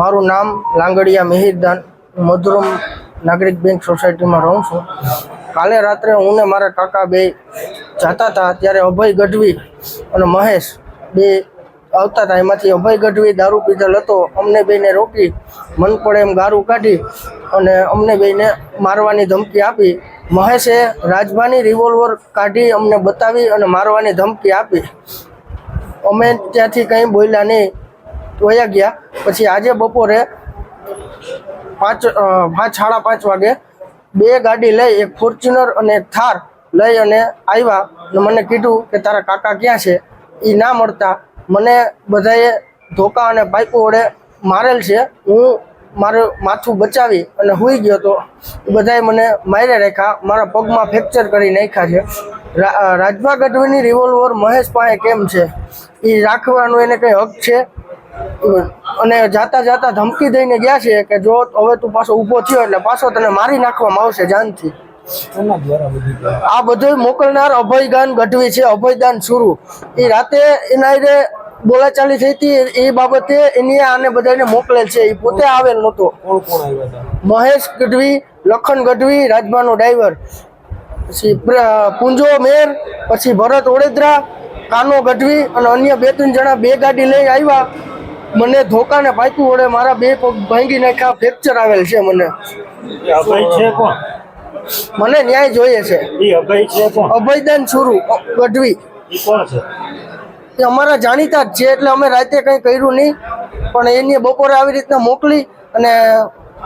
મારું નામ લાંગડિયા મિહિરદાન મધુરમ નાગરિક બેંક સોસાયટીમાં રહું છું. કાલે રાત્રે હું ને મારા કાકા બે જતા હતા, ત્યારે અભય ગઢવી અને મહેશ બે આવતા હતા. એમાંથી અભય ગઢવી દારૂ પીધેલ હતો. અમને બેને રોકી મન પડે એમ ગારું કાઢી અને અમને બેને મારવાની ધમકી આપી. મહેશે રાજભાની રિવોલ્વર કાઢી અમને બતાવી અને મારવાની ધમકી આપી. અમે ત્યાંથી કંઈ બોલ્યા નહીં. વયા ગયા. પછી આજે બપોરે પાંચ પાંચ, સાડા પાંચ વાગે બે ગાડી લઈ, એક ફોર્ચ્યુનર અને એક થાર લઈ અને આવ્યા. અને મને કીધું કે તારા કાકા ક્યાં છે? એ ના મળતા. મને બધાએ ધોકા અને પાઇપો વડે મારેલ છે. હું મારું માથું બચાવી અને સૂઈ ગયો તો બધાએ મને માર્યા રાખ્યા. મારા પગમાં ફ્રેક્ચર કરી નાખ્યા છે. રાજભા ગઢવીની રિવોલ્વર મહેશ પાસે કેમ છે? એ રાખવાનો એને કંઈ હક છે? અને જાતા જાતા ધમકી દઈને ગયા છે કે જો હવે તું પાછો ઊભો થયો એટલે પાછો તને મારી નાખવામાં આવશે જાનથી? આ બધું મોકલનાર અભયદાન ગઢવી છે અભયદાન સુરુ. એ રાતે એના હારે બોલાચાલી થઈ હતી એ બાબતે એની આને બધાને મોકલેલ છે. એ પોતે આવેલ નહોતો. મહેશ ગઢવી લખન ગઢવી રાજમાનો ડ્રાઈવર. પછી પુંજો પૂંજો મેર પછી ભરત ઓડેદરા કાનો ગઢવી અને અન્ય બે ત્રણ જણા બે ગાડી લઈ આવ્યા. મને ધોકા ને પાઇપું વડે મારા બે પગ ભાંગી નાખ્યા ફ્રેક્ચર આવેલ છે મને. મને ન્યાય જોઈએ છે. અભયદાન સુરુ ગઢવી. એ અમારા જાણીતા જ છે એટલે અમે રાતે કંઈ કર્યું નહીં પણ એની બપોરે આવી રીતના મોકલી અને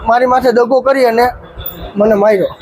મારી માથે દગો કરી અને મને માર્યો.